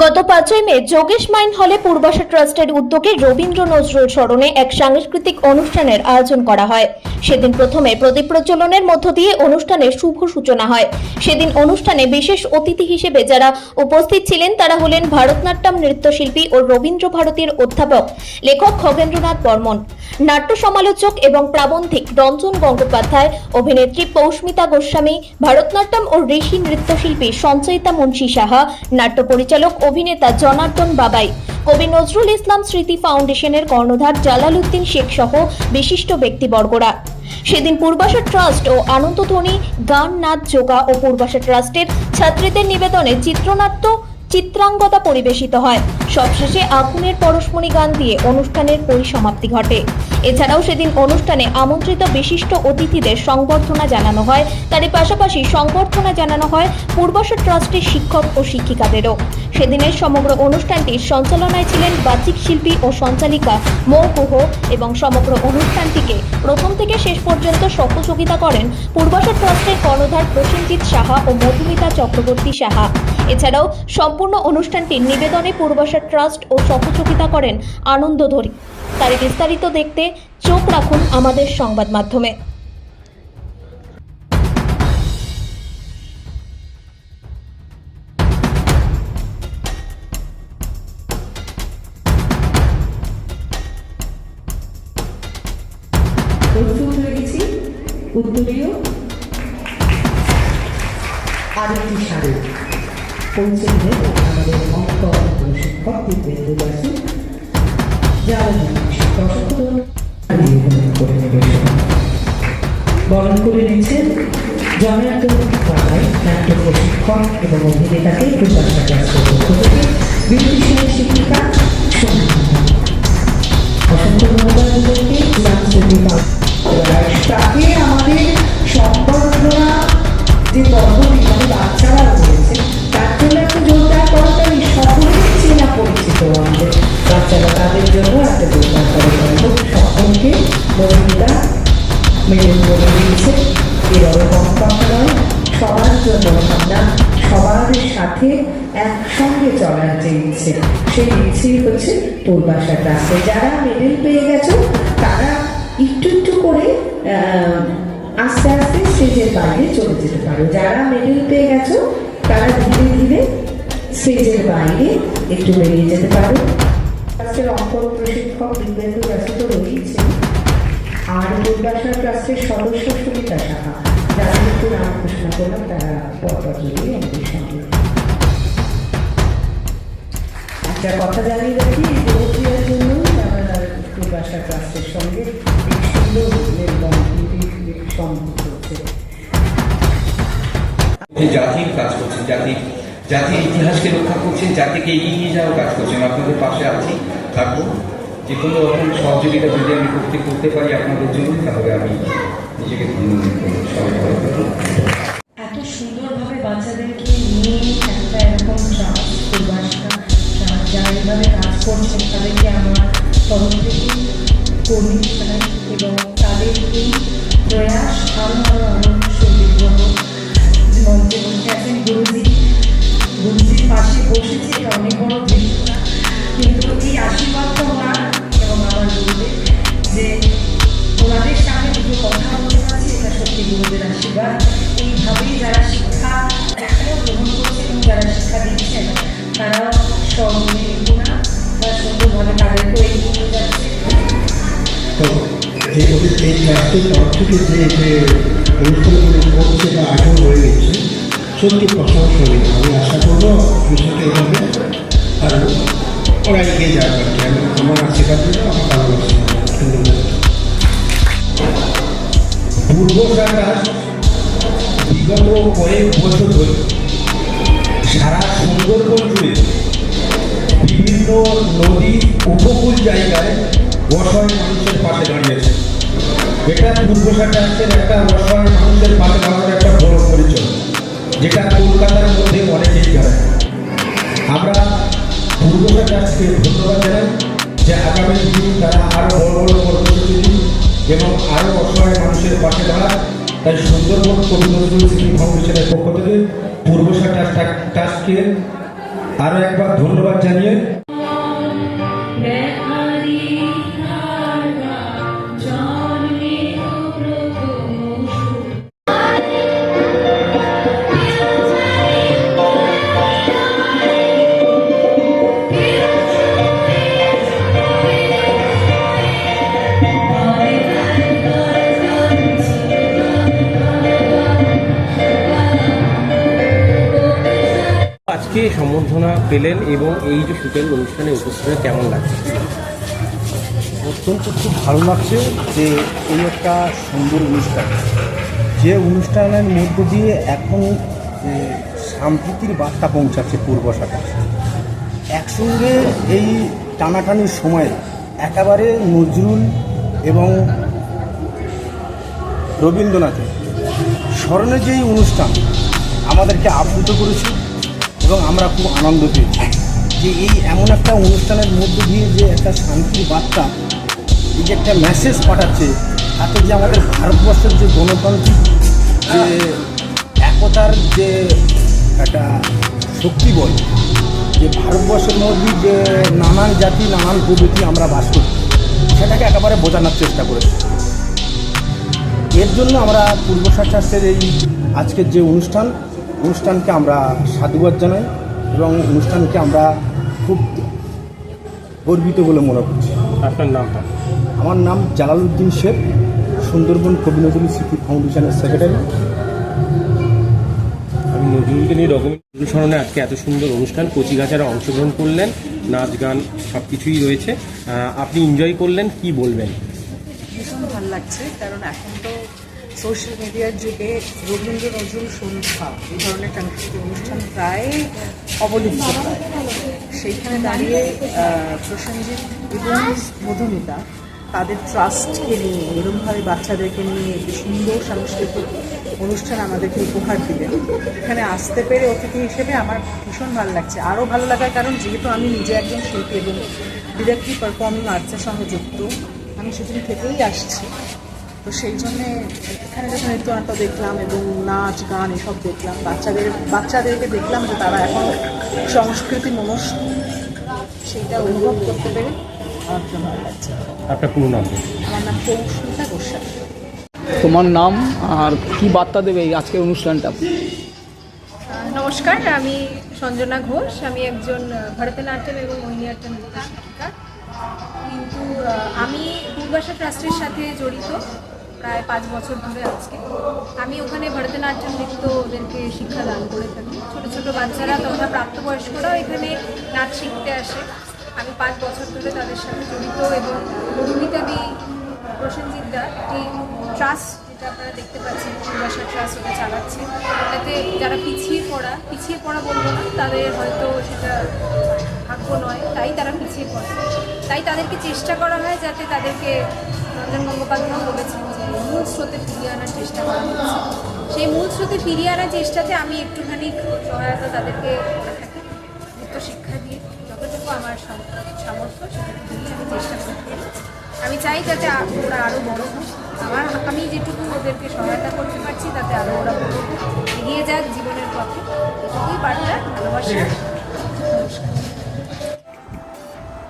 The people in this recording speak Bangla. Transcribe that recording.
গত পাঁচই মে যোগেশ মাইন হলে পূর্বাশা ট্রাস্টের উদ্যোগে রবীন্দ্র নজরুল স্মরণে এক সাংস্কৃতিক অনুষ্ঠানের আয়োজন করা হয়। সেদিন প্রথমে প্রদীপ প্রজ্বলনের মধ্য দিয়ে অনুষ্ঠানের শুভ সূচনা হয়। সেদিন অনুষ্ঠানে বিশেষ অতিথি হিসেবে যারা উপস্থিত ছিলেন, তারা হলেন ভারতনাট্যম নৃত্যশিল্পী ও রবীন্দ্র ভারতীর অধ্যাপক, লেখক খগেন্দ্রনাথ বর্মন, নাট্য সমালোচক এবং প্রাবন্ধিক রঞ্জন গঙ্গোপাধ্যায়, অভিনেত্রী পৌষ্মিতা গোস্বামী, ভারতনাট্যম ও ঋষি নৃত্যশিল্পী সঞ্চয়িতা মুন্সী সাহা, নাট্য পরিচালক অভিনেতা জনার্দন বাবাই, কবি নজরুল ইসলাম স্মৃতি ফাউন্ডেশনের কর্ণধার জালালুদ্দিন শেখ সহ বিশিষ্ট ব্যক্তিবর্গরা। সেদিন পূর্বাশা ট্রাস্ট ও আনন্দধ্বনি গান, নাচ, যোগা ও পূর্বাশা ট্রাস্টের ছাত্রীদের নিবেদনে চিত্রনাট্য চিত্রাঙ্গতা পরিবেশিত হয়। সবশেষে আগুনের পরশমণি গান দিয়ে অনুষ্ঠানের পরিসমাপ্তি ঘটে। এছাড়াও সেদিন অনুষ্ঠানে আমন্ত্রিত বিশিষ্ট অতিথিদের সংবর্ধনা জানানো হয়। তারই পাশাপাশি সংবর্ধনা জানানো হয় পূর্বাশা ট্রাস্টের শিক্ষক ও শিক্ষিকাদেরও। সেদিনের সমগ্র অনুষ্ঠানটির সঞ্চালনায় ছিলেন বাচিক শিল্পী ও সঞ্চালিকা মৌ গুহ এবং সমগ্র অনুষ্ঠানটিকে প্রথম থেকে শেষ পর্যন্ত সহযোগিতা করেন পূর্বাশা ট্রাস্টের কর্ণধার প্রসেনজিৎ সাহা ও মধুমিতা চক্রবর্তী সাহা। এছাড়াও সম্পূর্ণ অনুষ্ঠানটির নিবেদনে পূর্বাশা ট্রাস্ট ও সহযোগিতা করেন আনন্দধরী তার বিস্তারিত দেখতে চোখ রাখুন আমাদের সংবাদ মাধ্যমে। উত্তরীয় আরেকটি পৌঁছে শিক্ষক দিব্যেন্দু বাসু যারা করে নেবেন বরণ করে নিচ্ছেন জনার্দন বাবাই নাট্য প্রশিক্ষক এবং অভিনেতাকে প্রশংসা ক্লাসের পক্ষ থেকে বিউটিশিয়ান শিক্ষিকা অসংখ্য ধন্যবাদ এবার তাকে আমাদের সম্বর্ধনা যে পদ্ধতি মানে সাথে একসঙ্গে চলার যে ইচ্ছে, সেই ইচ্ছেই হচ্ছে পূর্বাশা ক্লাসে যারা মেডেল পেয়ে গেছো, তারা একটু একটু করে আস্তে আস্তে স্টেজের বাইরে চলে যেতে পারো। যারা মেডেল পেয়ে গেছো, তারা ধীরে ধীরে স্টেজের বাইরে একটু বেরিয়ে যেতে পারো। ক্লাসের অঙ্ক প্রশিক্ষক দিব্যেন্দু ব্যাস তো রয়েছে আর দুর্গাশা ট্রাস্টের সদস্য সুমিতা সাহা যারা একটু নাম ঘোষণা করলাম, তারা পরপর জড়িয়ে আমাদের সঙ্গে। একটা কথা জানিয়ে রাখি প্রক্রিয়ার জন্য আমরা দুর্গাশা ট্রাস্টের সঙ্গে হচ্ছে। জাতির কাজ করছেন জাতির জাতির ইতিহাসকে রক্ষা করছেন জাতিকে এগিয়ে নিয়ে যাওয়ার কাজ করছেন আপনাদের পাশে আছি থাকব। যে কোনো রকম সহযোগিতা যদি আমি করতে করতে পারি আপনাদের জন্য তাহলে আমি নিজেকে ধন্য করব সবাই এত সুন্দরভাবে বাচ্চাদেরকে এইভাবে কাজ করছেন তাদেরকে আমার তরফ থেকে কর্মী জানাই এবং তাদের ওদের এই ট্রাস্টের তরফ থেকে যে যে অনুষ্ঠানগুলো করছে বা আয়োজন হয়ে গেছে, সত্যি প্রশংসনীয়। আমি আশা করব এভাবে আর ওরা এগিয়ে যাবে আর কি। আমি আমার আশীর্বাদ আমার ভালোবাসি। ধন্যবাদ। পূর্বসাটা বিগত কয়েক বছর ধরে সারা সুন্দরবন জুড়ে বিভিন্ন নদী, উপকূল জায়গায় বসায় মানুষের পাশে দাঁড়িয়েছে এটা পূর্বশা ট্রাস্টের একটা অসহায় মানুষের পাশে দাঁড়ানোর একটা বড় পরিচয়। যেটা কলকাতার মধ্যে অনেকেই জানে আমরা পূর্বশা ট্রাস্টকে ধন্যবাদ জানাই যে আগামী দিন তারা আরও বড় বড় কর্মসূচি এবং আরও অসহায় মানুষের পাশে দাঁড়ান তাই সুন্দরবন কবি নজরুল ফাউন্ডেশনের পক্ষ থেকে পূর্বশা ট্রাস্ট ট্রাস্টকে আরও একবার ধন্যবাদ জানিয়ে আজকে সম্বর্ধনা পেলেন এবং এই যে সুতের অনুষ্ঠানে উপস্থিত কেমন লাগছে? অত্যন্ত খুব ভালো লাগছে যে এই একটা সুন্দর অনুষ্ঠান। যে অনুষ্ঠানের মধ্য দিয়ে এখন যে সাম্প্রতির বার্তা পৌঁছাচ্ছে পূর্ব শাখা। একসঙ্গে এই টানাটানির সময়ে একেবারে নজরুল এবং রবীন্দ্রনাথের স্মরণে যেই অনুষ্ঠান আমাদেরকে আপ্লুত করেছে আমরা খুব আনন্দ পেয়েছি। যে এই এমন একটা অনুষ্ঠানের মধ্য দিয়ে যে একটা শান্তির বার্তা, এই যে একটা মেসেজ পাঠাচ্ছে, তাতে যে আমাদের ভারতবর্ষের যে গণতান্ত্রিক যে একতার যে একটা শক্তি বল, যে ভারতবর্ষের মধ্যে যে নানান জাতি, নানান প্রবৃতি আমরা বাস করি সেটাকে একেবারে বোঝানোর চেষ্টা করেছি। এর জন্য আমরা পূর্ব ট্রাস্টের এই আজকের যে অনুষ্ঠান, অনুষ্ঠানকে আমরা সাধুবাদ জানাই। এবং অনুষ্ঠানকে আমরা খুব গর্বিত বলে মনে করছি। আপনার নামটা? আমার নাম জালালউদ্দিন শেখ সুন্দরবন কবি নজরুল স্মৃতি ফাউন্ডেশনের সেক্রেটারি। আমি নজরুলকে নিয়ে ডকুমেন্ট অনুসরণে আজকে এত সুন্দর অনুষ্ঠান কচিকাচারা অংশগ্রহণ করলেন নাচ গান সব কিছুই রয়েছে আপনি এনজয় করলেন কি বলবেন? ভীষণ ভালো লাগছে কারণ এখন তো সোশ্যাল মিডিয়ার যুগে রবীন্দ্র নজরুল সন্ধ্যা, এই ধরনের সাংস্কৃতিক অনুষ্ঠান প্রায় অবলুপ্ত। সেইখানে দাঁড়িয়ে প্রসেনজিৎ এবং মধুমিতা তাদের ট্রাস্টকে নিয়ে, এরমভাবে বাচ্চাদেরকে নিয়ে একটি সুন্দর সাংস্কৃতিক অনুষ্ঠান আমাদেরকে উপহার দিলেন। এখানে আসতে পেরে অতিথি হিসেবে আমার ভীষণ ভালো লাগছে। আরও ভালো লাগার কারণ, যেহেতু আমি নিজে একজন শিল্পী এবং ডিরেক্টলি পারফর্মিং আর্টসের সঙ্গে যুক্ত, আমি সেদিন থেকেই আসছি। তো সেই জন্যে এখানে যখন নৃত্যনাট্য দেখলাম এবং নাচ গান এসব দেখলাম বাচ্চাদের বাচ্চাদেরকে দেখলাম যে তারা এখন সংস্কৃতি মনস্ক সেইটা অনুভব করতে পেরে আমার ভালো লাগছে আপনার পুরো নাম আমার নাম কৌশমিতা গোস্বামী তোমার নাম আর কি বার্তা দেবে এই আজকের অনুষ্ঠানটা? নমস্কার আমি সঞ্জনা ঘোষ আমি একজন ভরতনাট্যম এবং মোহিনীয়াট্যম নৃত্য শিক্ষিকা। কিন্তু আমি পূর্বাশা ট্রাস্টের সাথে জড়িত প্রায় পাঁচ বছর ধরে আজকে। আমি ওখানে ভরতনাট্যম নৃত্য ওদেরকে শিক্ষাদান করে থাকি। ছোটো ছোটো বাচ্চারা তথা প্রাপ্তবয়স্করাও এখানে নাচ শিখতে আসে। আমি পাঁচ বছর ধরে তাদের সাথে জড়িত এবং মধুমিতাদি প্রসেনজিৎ দা, একটি ট্রাস্ট যেটা আপনারা দেখতে পাচ্ছেন, পূর্বাশা ট্রাস্ট ওটা চালাচ্ছে। তাতে যারা পিছিয়ে পড়া পিছিয়ে পড়া বলব না, তাদের হয়তো সেটা ভাগ্য নয়, তাই তারা পিছিয়ে পড়ে। তাই তাদেরকে চেষ্টা করা হয় যাতে তাদেরকে রঞ্জন গঙ্গোপাধ্যায় বলেছেন যে মূল স্রোতে ফিরিয়ে আনার চেষ্টা করা হচ্ছে। সেই মূল স্রোতে ফিরিয়ে আনার চেষ্টাতে আমি একটুখানি সহায়তা তাদেরকে থাকি। শিক্ষা দিয়ে যতটুকু আমার সামর্থ্য সেটুকু দিয়ে আমি চেষ্টা করতে আমি চাই যাতে ওরা আরও বড় হোক। আমার, আমি যেটুকু ওদেরকে সহায়তা করতে পারছি তাতে আরও ওরা এগিয়ে যাক জীবনের পথে। এটুকুই বার্তা ভালোবাসা। নমস্কার।